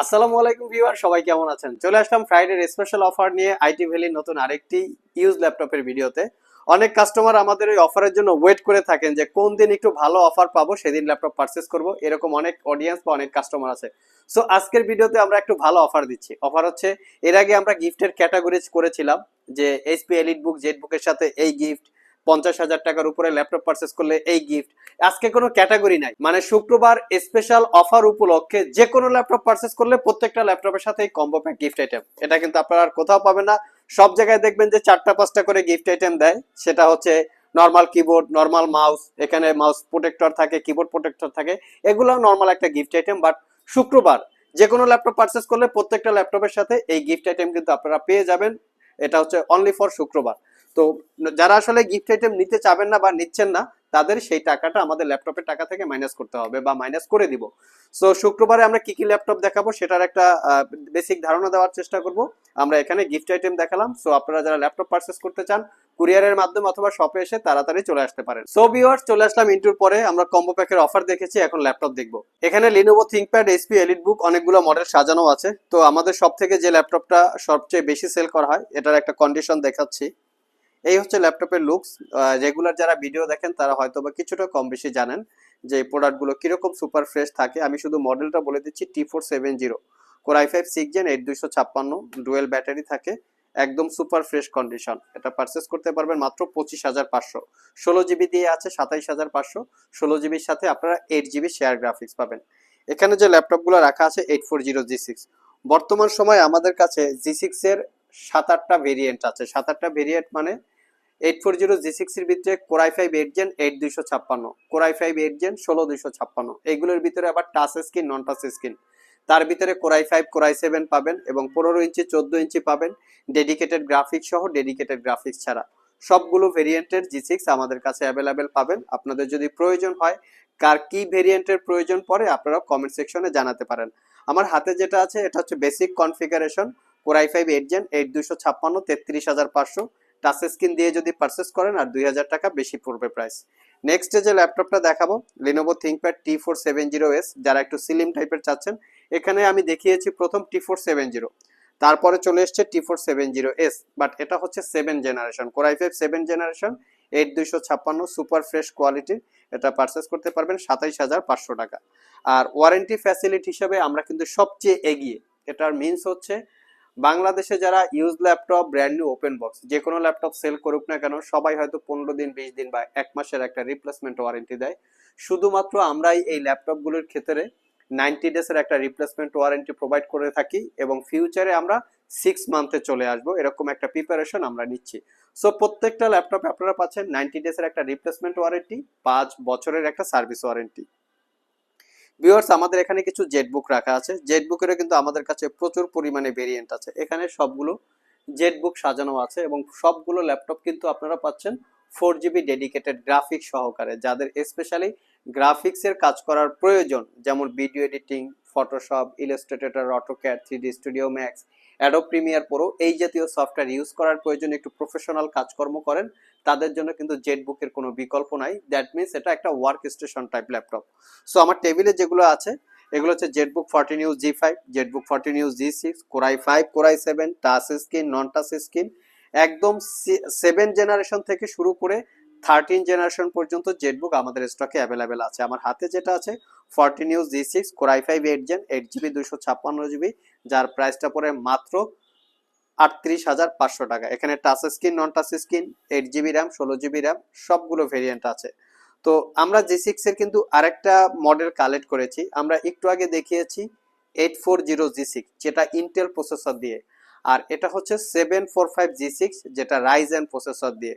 আসসালামু আলাইকুম ভিউয়ার, সবাই কেমন আছেন? চলে আসলাম ফ্রাইডের স্পেশাল অফার নিয়ে আইটি ভ্যালির নতুন আরেকটি ইউজ ল্যাপটপের ভিডিওতে অনেক কাস্টমার আমাদের ওই অফারের জন্য ওয়েট করে থাকেন যে কোন দিন একটু ভালো অফার পাবো, সেদিন ল্যাপটপ পারচেস করব। এরকম অনেক অডিয়েন্স বা অনেক কাস্টমার আছে। সো আজকের ভিডিওতে আমরা একটু ভালো অফার দিচ্ছি। অফার হচ্ছে, এর আগে আমরা গিফটের ক্যাটাগরিজ করেছিলাম, যে এইচপি এলিট বুক জেড বুকের সাথে এই গিফট পঞ্চাশ হাজার টাকার উপরে ল্যাপটপ পারচেস করলে এই গিফট আজকে কোনো ক্যাটাগরি নাই। মানে শুক্রবার স্পেশাল অফার উপলক্ষে যে কোনো ল্যাপটপ পারচেস করলে প্রত্যেকটা ল্যাপটপের সাথে এই কম্বো প্যাক গিফট আইটেম এটা কিন্তু আপনারা আর কোথাও পাবেন না। সব জায়গায় দেখবেন যে চারটা, পাঁচটা করে গিফট আইটেম দেয়। সেটা হচ্ছে নর্মাল কিবোর্ড নর্মাল মাউস এখানে মাউস প্রোটেক্টর থাকে কিবোর্ড প্রোটেক্টর থাকে। এগুলো নর্মাল একটা গিফট আইটেম বাট শুক্রবার যে কোনো ল্যাপটপ পারচেস করলে প্রত্যেকটা ল্যাপটপের সাথে এই গিফট আইটেম কিন্তু আপনারা পেয়ে যাবেন। এটা হচ্ছে অনলি ফর শুক্রবার। তো যারা আসলে গিফট আইটেম নিতে চাবেন না বা নিচ্ছেন না, তাদের সেই টাকাটা আমাদের ল্যাপটপের টাকা থেকে মাইনাস করতে হবে বা মাইনাস করে দিব। সো শুক্রবারে আমরা কি কি ল্যাপটপ দেখাবো সেটার একটা বেসিক ধারণা দেওয়ার চেষ্টা করব। আমরা এখানে গিফট আইটেম দেখালাম। সো আপনারা যারা ল্যাপটপ পারচেস করতে চান কুরিয়ারের মাধ্যমে অথবা শপে এসে তাড়াতাড়ি চলে আসতে পারেন। সো ভিউয়ার্স চলে আসলাম ইন্টুর পরে। আমরা কম্বো প্যাকের অফার দেখেছি, এখন ল্যাপটপ দেখব। এখানে Lenovo ThinkPad SP elite book অনেকগুলো মডেল সাজানো আছে। তো, আমাদের সব থেকে যে ল্যাপটপটা সবচেয়ে বেশি সেল করা হয়, এটার একটা কন্ডিশন দেখাচ্ছি। এই হচ্ছে ল্যাপটপের লুকস রেগুলার যারা ভিডিও দেখেন, তারা হয়তো বা কিছুটা কম বেশি জানেন যে এই প্রোডাক্টগুলো কীরকম সুপার ফ্রেশ থাকে। আমি শুধু মডেলটা বলে দিচ্ছি T four seven zero core i five six gen eight দুইশো ছাপ্পান্ন ডুয়েল ব্যাটারি থাকে, একদম সুপার ফ্রেশ কন্ডিশন এটা পারচেস করতে পারবেন মাত্র পঁচিশ হাজার পাঁচশো। ষোলো জিবি দিয়ে আছে সাতাইশ হাজার পাঁচশো। ষোলো জিবির সাথে আপনারা এইট জিবি শেয়ার গ্রাফিক্স পাবেন। এখানে যে ল্যাপটপগুলো রাখা আছে eight four zero G six বর্তমান সময় আমাদের কাছে জি সিক্সের সাত আটটা ভেরিয়েন্ট আছে। সাত আটটা ভেরিয়েন্ট মানে eight four zero G six এর ভিতরে core i five eight gen eight দুইশো ছাপ্পান্ন। কোরাই ফাইভ এইট জেন ষোলো দুইশো ছাপ্পান্ন। এইগুলোর ভিতরে আবার touch screen non touch screen তার ভিতরে কোরাই ফাইভ কোরাই সেভেন পাবেন এবং পনেরো ইঞ্চি, চোদ্দ ইঞ্চি পাবেন ডেডিকেটেড গ্রাফিক্স সহ ডেডিকেটেড গ্রাফিক্স ছাড়া। সবগুলো ভেরিয়েন্টের জি সিক্স আমাদের কাছে অ্যাভেলেবেল পাবেন। আপনাদের যদি প্রয়োজন হয়, কার কি ভেরিয়েন্টের প্রয়োজন পড়ে আপনারা কমেন্ট সেকশনে জানাতে পারেন। আমার হাতে যেটা আছে, এটা হচ্ছে basic configuration core i five eight gen eight দুশো ছাপ্পান্ন, তেত্রিশ হাজার পাঁচশো। টাচ স্ক্রিন দিয়ে যদি পারচেস করেন আর দুই হাজার টাকা বেশি পড়বে প্রাইস নেক্সট যে ল্যাপটপটা দেখাবো Lenovo ThinkPad T four seven zero S যারা একটু সিলিম টাইপের চাচ্ছেন, এখানে আমি দেখিয়েছি প্রথম টি ফোর সেভেন জিরো তারপরে চলে এসছে T four seven zero S but এটা হচ্ছে seven generation core i five seven generation eight দুইশো ছাপ্পান্ন সুপার ফ্রেশ কোয়ালিটির এটা পারচেস করতে পারবেন সাতাইশ হাজার পাঁচশো টাকা। আর ওয়ারেন্টি ফ্যাসিলিটি হিসাবে আমরা কিন্তু সবচেয়ে এগিয়ে, এটার মিনস হচ্ছে বাংলাদেশে যারা use laptop brand new open box যে কোনো ল্যাপটপ সেল করুক না কেন, সবাই হয়তো পনেরো দিন, বিশ দিন বা এক মাসের একটা রিপ্লেসমেন্ট ওয়ারেন্টি দেয়। শুধুমাত্র আমরাই এই ল্যাপটপগুলোর ক্ষেত্রে নাইনটি ডেজের একটা রিপ্লেসমেন্ট ওয়ারেন্টি প্রোভাইড করে থাকি এবং ফিউচারে আমরা সিক্স মান্থে চলে আসব। এরকম একটা প্রিপারেশন আমরা নিচ্ছি। সো প্রত্যেকটা ল্যাপটপে আপনারা পাচ্ছেন নাইনটি ডেজের একটা রিপ্লেসমেন্ট ওয়ারেন্টি পাঁচ বছরের একটা সার্ভিস ওয়ারেন্টি ভিউয়ার্স আমাদের এখানে কিছু জেট বুক রাখা আছে। জেট বুকেরও কিন্তু আমাদের কাছে প্রচুর পরিমাণে ভেরিয়েন্ট আছে। এখানে সবগুলো জেট বুক সাজানো আছে এবং সবগুলো ল্যাপটপ কিন্তু আপনারা পাচ্ছেন ফোর জিবি ডেডিকেটেড গ্রাফিক্স সহকারে, যাদের স্পেশালি গ্রাফিক্সের কাজ করার প্রয়োজন, যেমন video editing Photoshop Illustrator AutoCAD three D studio max Adobe Premiere Pro এই জাতীয় সফটওয়্যার ইউজ করার প্রয়োজন একটু প্রফেশনাল কাজকর্ম করেন। তাদের জন্য কিন্তু জেট বুকের কোনো বিকল্প নাই। দ্যাট মিনস এটা একটা work station type laptop so আমার টেবিলে যেগুলো আছে, এগুলো হচ্ছে ZBook fourteen u G five ZBook fourteen u G six core i five core i seven touch screen non touch screen একদম সেভেন জেনারেশন থেকে শুরু করে থার্টিন জেনারেশন পর্যন্ত জেটবুক আমাদের স্টকে অ্যাভেলেবেল আছে। আমার হাতে যেটা আছে fourteen u G six core i five eight gen eight GB দুশো ছাপ্পান্ন জিবি যার প্রাইসটা পড়ে মাত্র আটত্রিশ হাজার পাঁচশো টাকা। এখানে touch screen non touch screen eight GB RAM ষোলো জিবি র্যাম সবগুলো ভেরিয়েন্ট আছে। তো আমরা জি সিক্স এর কিন্তু আরেকটা মডেল কালেক্ট করেছি। আমরা একটু আগে দেখিয়েছি eight four zero G six যেটা ইন্টেল প্রসেসর দিয়ে। আর এটা হচ্ছে seven four five G six যেটা রাইজেন প্রসেসর দিয়ে।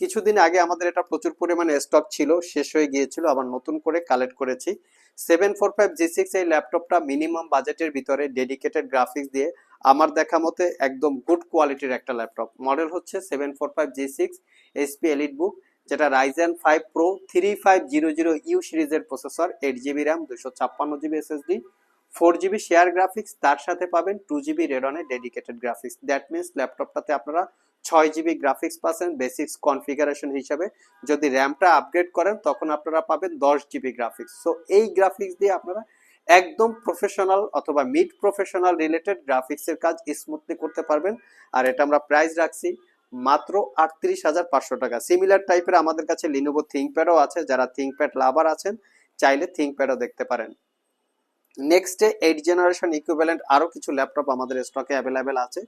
কিছুদিন আগে আমাদের এটা প্রচুর পরিমাণে স্টক ছিল, শেষ হয়ে গিয়েছিল, আবার নতুন করে কালেক্ট করেছি। Seven four five G six এই ল্যাপটপটা মিনিমাম বাজেটের ভিতরে ডেডিকেটেড গ্রাফিক্স দিয়ে আমার দেখা মতে একদম গুড কোয়ালিটির একটা ল্যাপটপ মডেল হচ্ছে seven four five G six HP elite book যেটা Ryzen five pro three five zero zero U সিরিজের প্রসেসর এইট জিবি র্যাম দুশো ছাপ্পান্ন GB SSD four GB share graphics তার সাথে পাবেন two GB Radeon dedicated graphics that means ল্যাপটপটাতে আপনারা ছয় GB graphics পাচ্ছেন বেসিক্স কনফিগারেশন হিসাবে। যদি র্যামটা আপগ্রেড করেন, তখন আপনারা পাবেন দশ জিবি গ্রাফিক্স সো এই গ্রাফিক্স দিয়ে আপনারা একদম প্রফেশনাল অথবা মিড প্রফেশনাল রিলেটেড গ্রাফিক্সের কাজ স্মুথলি করতে পারবেন। আর এটা আমরা প্রাইস রাখছি মাত্র আটত্রিশ হাজার পাঁচশো টাকা। সিমিলার টাইপের আমাদের কাছে লিনোভো থিঙ্কপ্যাডও আছে। যারা থিঙ্কপ্যাড লাভার আছেন, চাইলে থিঙ্কপ্যাডও দেখতে পারেন। নেক্সটে এইট জেনারেশন ইকুইভ্যালেন্ট আরও কিছু ল্যাপটপ আমাদের স্টকে অ্যাভেলেবেল আছে।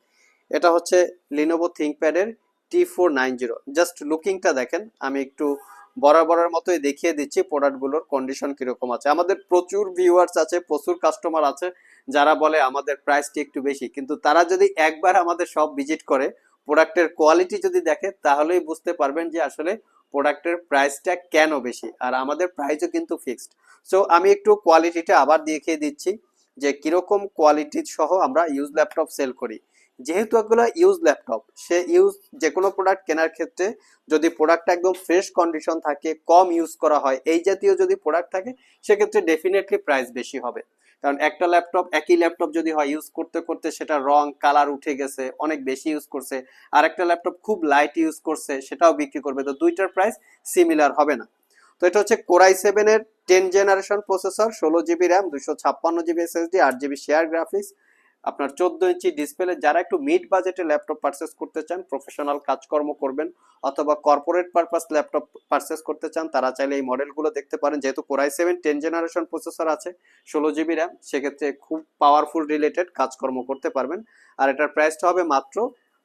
এটা হচ্ছে Lenovo থিঙ্কপ্যাডের T four nine zero just লুকিংটা দেখেন, আমি একটু বরাবরের মতোই দেখিয়ে দিচ্ছি প্রোডাক্টগুলোর কন্ডিশন কীরকম আছে। আমাদের প্রচুর ভিউয়ার্স আছে, প্রচুর কাস্টমার আছে, যারা বলে আমাদের প্রাইসটি একটু বেশি। কিন্তু তারা যদি একবার আমাদের সব ভিজিট করে, প্রোডাক্টের কোয়ালিটি যদি দেখে, তাহলেই বুঝতে পারবেন যে আসলে প্রোডাক্টের প্রাইসটা কেন বেশি, আর আমাদের প্রাইসও কিন্তু ফিক্সড সো আমি একটু কোয়ালিটিটা আবার দেখিয়ে দিচ্ছি যে কীরকম কোয়ালিটি সহ আমরা ইউজ ল্যাপটপ সেল করি। যেহেতু এগুলো ইউজ ল্যাপটপ সে ইউজ যে কোনো প্রোডাক্ট কেনার ক্ষেত্রে যদি প্রোডাক্টটা একদম ফ্রেশ কন্ডিশন থাকে, কম ইউজ করা হয়, এই জাতীয় যদি প্রোডাক্ট থাকে, সেক্ষেত্রে ডেফিনেটলি প্রাইস বেশি হবে। কারণ একটা ল্যাপটপ একই ল্যাপটপ যদি হয় ইউজ করতে করতে সেটা রং কালার উঠে গেছে, অনেক বেশি ইউজ করছে। আর একটা ল্যাপটপ খুব লাইট ইউজ করছে, সেটাও বিক্রি করবে। তো দুইটার প্রাইস সিমিলার হবে না। তো এটা হচ্ছে কোরাই সেভেনের টেন জেনারেশন প্রসেসর ষোলো জিবি র্যাম দুশো ছাপ্পান্ন জিবি এসএসডি আট জিবি শেয়ার গ্রাফিক্স আপনার চোদ্দ ইঞ্চি ডিসপ্লে যারা একটু মিড বাজেটে ল্যাপটপ পারচেস করতে চান প্রফেশনাল কাজকর্ম করবেন, অথবা কর্পোরেট পারপাস ল্যাপটপ পারচেস করতে চান, তারা চাইলে এই মডেলগুলো দেখতে পারেন। যেহেতু core i seven ten generation processor আছে, ষোলো জিবি র্যাম সেক্ষেত্রে খুব পাওয়ারফুল রিলেটেড কাজকর্ম করতে পারবেন। আর এটার প্রাইসটা হবে মাত্র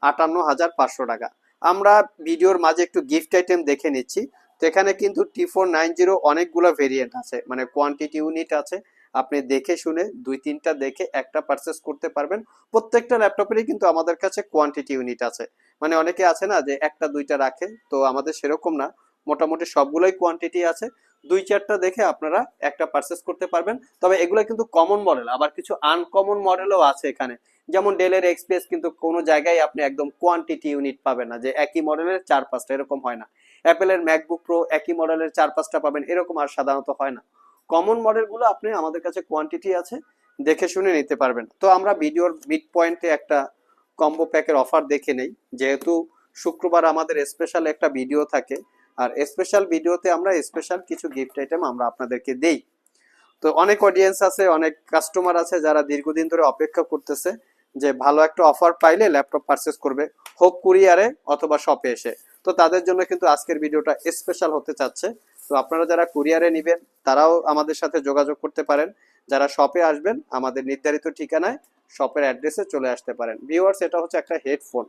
আটান্ন হাজার পাঁচশো টাকা। আমরা ভিডিওর মাঝে একটু গিফট আইটেম দেখে নিচ্ছি। তো এখানে কিন্তু টি ফোর নাইন জিরো অনেকগুলো ভেরিয়েন্ট আছে মানে কোয়ান্টিটি ইউনিট আছে। আপনি দেখে শুনে দুই তিনটা দেখে একটা পারচেস করতে পারবেন। প্রত্যেকটা ল্যাপটপেরই কিন্তু আমাদের কাছে কোয়ান্টিটি ইউনিট আছে। মানে অনেকে আছে না যে একটা, দুইটা রাখে, তো আমাদের সেরকম না। মোটামুটি সবগুলোই কোয়ান্টিটি আছে। দুই চারটা দেখে আপনারা একটা পারচেস করতে পারবেন। তবে এগুলো কিন্তু কমন মডেল আবার কিছু আনকমন মডেলও আছে এখানে। যেমন ডেলের এক্সপ্রেস কিন্তু কোনো জায়গায় আপনি একদম কোয়ান্টিটি ইউনিট পাবেন না, যে একই মডেলের চার পাঁচটা, এরকম হয় না। অ্যাপেলের ম্যাকবুক প্রো একই মডেলের চার পাঁচটা পাবেন, এরকম আর সাধারণত হয় না। কমন মডেলগুলো আপনি আমাদের কাছে কোয়ান্টিটি আছে, দেখে শুনে নিতে পারবেন। তো আমরা ভিডিওর মিড পয়েন্টে একটা কম্বো প্যাকের অফার দেখে নেই। যেহেতু শুক্রবার আমাদের স্পেশাল একটা ভিডিও থাকে, আর স্পেশাল ভিডিওতে আমরা স্পেশাল কিছু গিফট আইটেম আমরা আপনাদেরকে দেই। তো অনেক অডিয়েন্স আছে, অনেক কাস্টমার আছে যারা দীর্ঘদিন ধরে অপেক্ষা করতেছে যে ভালো একটা অফার পাইলে ল্যাপটপ পারচেস করবে, হোক কুরিয়ারে অথবা শপে এসে। তো তাদের জন্য কিন্তু আজকের ভিডিওটা স্পেশাল হতে চাচ্ছে। তো আপনারা যারা কুরিয়ারে নেবেন, তারাও আমাদের সাথে যোগাযোগ করতে পারেন। যারা শপে আসবেন, আমাদের নির্ধারিত ঠিকানায় শপের অ্যাড্রেসে চলে আসতে পারেন। ভিউয়ার্স, এটা হচ্ছে একটা হেডফোন।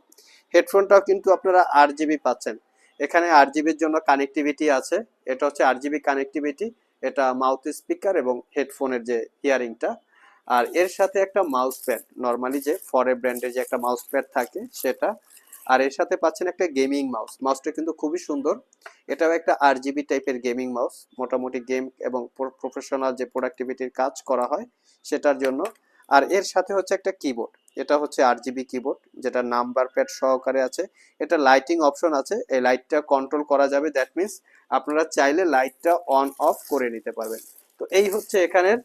হেডফোনটাও কিন্তু আপনারা আট জিবি পাচ্ছেন। এখানে আট জিবির জন্য কানেক্টিভিটি আছে। এটা হচ্ছে আট জিবি কানেক্টিভিটি। এটা মাউথ স্পিকার এবং হেডফোনের যে হিয়ারিংটা। আর এর সাথে একটা মাউস প্যাড। নর্মালি যে ফরে ব্র্যান্ডের যে একটা মাউস প্যাড থাকে, সেটা আর এর সাথে পাচ্ছেন একটা গেমিং মাউস। মাউসটা কিন্তু খুবই সুন্দর। এটাও একটা আর জিবি টাইপের গেমিং মাউস। মোটামুটি গেম এবং প্রফেশনাল যে প্রোডাক্টিভিটির কাজ করা হয় সেটার জন্য। আর এর সাথে হচ্ছে একটা কিবোর্ড এটা হচ্ছে আর জিবি কিবোর্ড যেটা নাম্বার প্যাড সহকারে আছে। এটা লাইটিং অপশন আছে। এই লাইটটা কন্ট্রোল করা যাবে। দ্যাট মিনস আপনারা চাইলে লাইটটা অন অফ করে নিতে পারবেন। তো এই হচ্ছে এখানের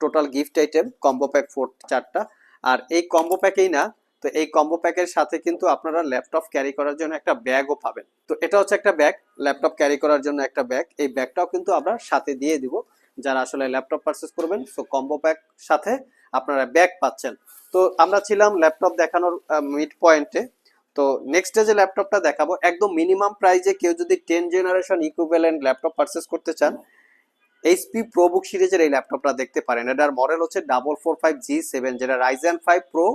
total gift item combo pack four চারটা। আর এই কম্বো প্যাকেই না তো এই কম্বো প্যাকের সাথে কিন্তু আপনারা ল্যাপটপ ক্যারি করার জন্য একটা ব্যাগও পাবেন। তো এটা হচ্ছে একটা ব্যাগ ল্যাপটপ ক্যারি করার জন্য একটা ব্যাগ এই ব্যাগটাও কিন্তু আমরা সাথে দিয়ে দিব। যারা আসলে ল্যাপটপ পারচেস করবেন সো কম্বো প্যাক সাথে আপনারা ব্যাগ পাচ্ছেন। তো আমরা ছিলাম ল্যাপটপ দেখানোর মিড পয়েন্টে তো নেক্সট যে ল্যাপটপটা দেখাবো, একদম মিনিমাম প্রাইজে কেউ যদি ten generation equivalent laptop purchase করতে চান এইচপি প্রোবুক সিরিজের এই ল্যাপটপটা দেখতে পারেন। এটার মডেল হচ্ছে double four five G seven যেটা Ryzen five pro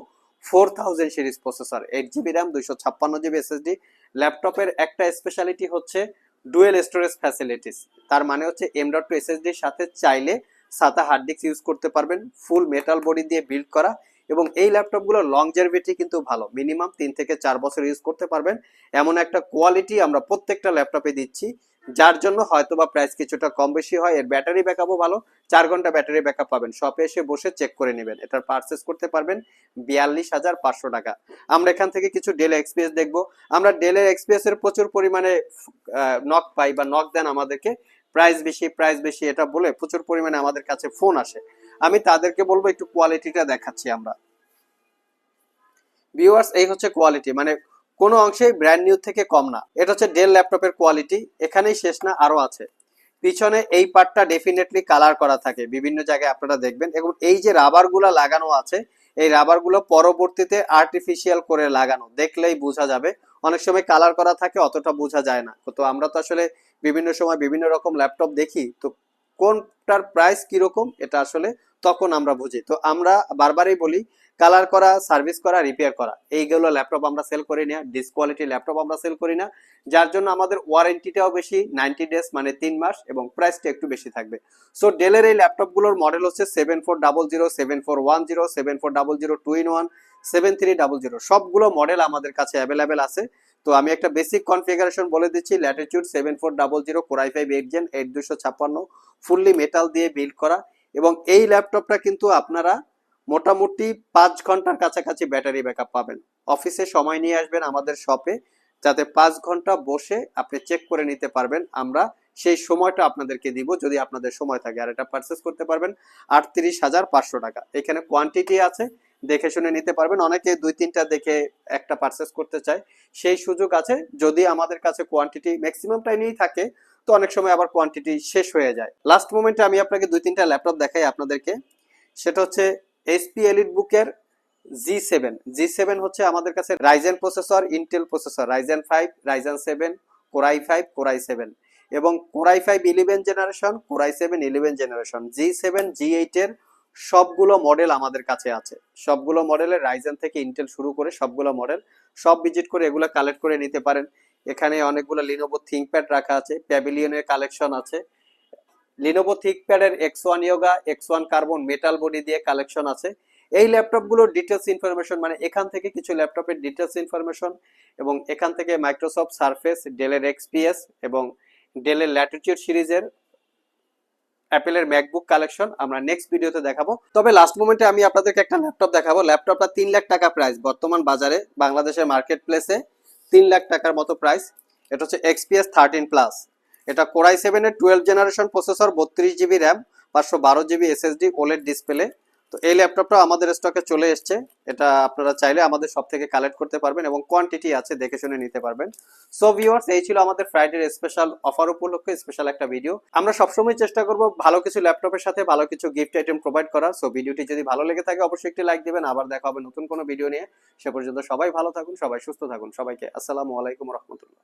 four thousand series processor eight GB RAM দুইশো ছাপ্পান্ন জিবি এসএসডি ল্যাপটপের একটা স্পেশালিটি হচ্ছে ডুয়েল স্টোরেজ ফ্যাসিলিটিস তার মানে হচ্ছে এম ডট টু এসএসডির সাথে চাইলে সাতা হার্ড ডিস্ক ইউজ করতে পারবেন ফুল মেটাল বডি দিয়ে বিল্ড করা এবং এই ল্যাপটপগুলো লংজারভিটি কিন্তু ভালো। মিনিমাম তিন থেকে চার বছর ইউজ করতে পারবেন। এমন একটা কোয়ালিটি আমরা প্রত্যেকটা ল্যাপটপে দিচ্ছি যার জন্য হয়তো বা প্রাইস কিছুটা কম বেশি হয়, এর ব্যাটারি ব্যাকআপও ভালো। চার ঘণ্টা ব্যাটারি ব্যাকআপ পাবেন। শপে এসে বসে চেক করে নেবেন। এটার পারচেস করতে পারবেন বিয়াল্লিশ হাজার পাঁচশো টাকা। আমরা এখান থেকে কিছু ডেল এক্সপিএস দেখব। আমরা ডেলের এক্সপিএস এর প্রচুর পরিমাণে নক পাই বা নক দেন আমাদেরকে। প্রাইস বেশি প্রাইস বেশি, এটা বলে প্রচুর পরিমাণে আমাদের কাছে ফোন আসে। আমি তাদেরকে বলব একটু কোয়ালিটিটা দেখাচ্ছি আমরা। ভিউয়ার্স এই হচ্ছে কোয়ালিটি মানে কোনো অংশেই ব্র্যান্ড নিউ থেকে কম না। এটা হচ্ছে ডেল ল্যাপটপের কোয়ালিটি এখানেই শেষ না, আরও আছে। পিছনে এই পার্টটা ডেফিনেটলি কালার করা থাকে, বিভিন্ন জায়গায় আপনারা দেখবেন। এবং এই যে রাবারগুলো লাগানো আছে, এই রাবারগুলো পরবর্তীতে আর্টিফিশিয়াল করে লাগানো, দেখলেই বোঝা যাবে। অনেক সময় কালার করা থাকে, অতটা বোঝা যায় না। তো আমরা তো আসলে বিভিন্ন সময় বিভিন্ন রকম ল্যাপটপ দেখি, তো কোনটার প্রাইস কীরকম, এটা আসলে তখন আমরা বুঝি। তো আমরা বারবারই বলি কালার করা, সার্ভিস করা রিপেয়ার করা। এইগুলো ল্যাপটপ আমরা সেল করি না ডিসকোয়ালিটি ল্যাপটপ আমরা সেল করি না। যার জন্য আমাদের ওয়ারেন্টিটাও বেশি নাইনটি ডেজ মানে তিন মাস এবং প্রাইসটা একটু বেশি থাকবে। সো ডেলের এই ল্যাপটপগুলোর মডেল হচ্ছে seven four double zero seven four one zero seven four double zero two in one seven three double zero সবগুলো মডেল আমাদের কাছে অ্যাভেলেবেল আছে। তো আমি একটা বেসিক কনফিগারেশন বলে দিচ্ছি Latitude seven four double zero core i five eight gen eight দুশো ছাপ্পান্ন ফুললি মেটাল দিয়ে বিল্ড করা। এবং এই ল্যাপটপটা কিন্তু আপনারা মোটামুটি পাঁচ ঘণ্টার কাছাকাছি ব্যাটারি ব্যাকআপ পাবেন। অফিসে সময় নিয়ে আসবেন আমাদের শপে, যাতে পাঁচ ঘণ্টা বসে আপনি চেক করে নিতে পারবেন। আমরা সেই সময়টা আপনাদেরকে দিব যদি আপনাদের সময় থাকে। আর এটা পারচেস করতে পারবেন আটত্রিশ হাজার পাঁচশো টাকা। এখানে কোয়ান্টিটি আছে, দেখে শুনে নিতে পারবেন। অনেকে দুই তিনটা দেখে একটা পারচেস করতে চায়। সেই সুযোগ আছে, যদি আমাদের কাছে কোয়ান্টিটি ম্যাক্সিমামটাই নিয়েই থাকে, তো অনেক সময় আবার কোয়ান্টিটি শেষ হয়ে যায়। লাস্ট মোমেন্টে আমি আপনাকে দুই তিনটা ল্যাপটপ দেখাই আপনাদেরকে। সেটা হচ্ছে এসপি এলিট বুকের জি সেভেন জি সেভেন হচ্ছে আমাদের কাছে Ryzen processor Intel processor Ryzen five Ryzen seven core i five core i seven এবং core i five eleven generation core i seven eleven generation G seven G এইটের সবগুলো model আমাদের কাছে আছে। সবগুলো মডেলের রাইজেন থেকে ইন্টেল শুরু করে সবগুলো মডেল সব ভিজিট করে এগুলো কালেক্ট করে নিতে পারেন। এখানে অনেকগুলো লিনোভো থিঙ্কপ্যাড রাখা আছে প্যাভিলিয়নের কালেকশন আছে Lenovo থিঙ্কপ্যাডের X one Yoga X one Carbon metal body দিয়ে কালেকশন আছে। এই ল্যাপটপগুলোর ডিটেলস ইনফরমেশন মানে এখান থেকে কিছু ল্যাপটপের ডিটেলস ইনফরমেশন এবং এখান থেকে মাইক্রোসফট সারফেস ডেলের এক্সপিএস এবং ডেলের ল্যাটিটিউড সিরিজের অ্যাপেলের ম্যাকবুক কালেকশন আমরা নেক্সট ভিডিওতে দেখাবো। তবে লাস্ট মোমেন্টে আমি আপনাদেরকে একটা ল্যাপটপ দেখাবো। ল্যাপটপটা তিন লাখ টাকা প্রাইস বর্তমান বাজারে বাংলাদেশের মার্কেট প্লেসে তিন লাখ টাকার মতো প্রাইস এটা হচ্ছে এক্সপিএস থার্টিন প্লাস এটা কোরাই সেভেনের টুয়েলভ জেনারেশন প্রসেসর বত্রিশ জিবি র্যাম পাঁচশো বারো জিবি এসএসডি ওলেড ডিসপ্লে তো এই ল্যাপটপটা আমাদের স্টকে চলে এসছে। এটা আপনারা চাইলে আমাদের সব থেকে কালেক্ট করতে পারবেন এবং কোয়ান্টিটি আছে, দেখে শুনে নিতে পারবেন। সো ভিউয়ার্স এই ছিল আমাদের ফ্রাইডের স্পেশাল অফার উপলক্ষে স্পেশাল একটা ভিডিও আমরা সবসময় চেষ্টা করব ভালো কিছু ল্যাপটপের সাথে ভালো কিছু গিফট আইটেম প্রোভাইড করার সো ভিডিওটি যদি ভালো লেগে থাকে, অবশ্যই একটি লাইক দিবেন। আবার দেখা হবে নতুন কোনো ভিডিও নিয়ে। সে পর্যন্ত সবাই ভালো থাকুন, সবাই সুস্থ থাকুন। সবাইকে আসসালামু আলাইকুম রহমতুল্লাহ।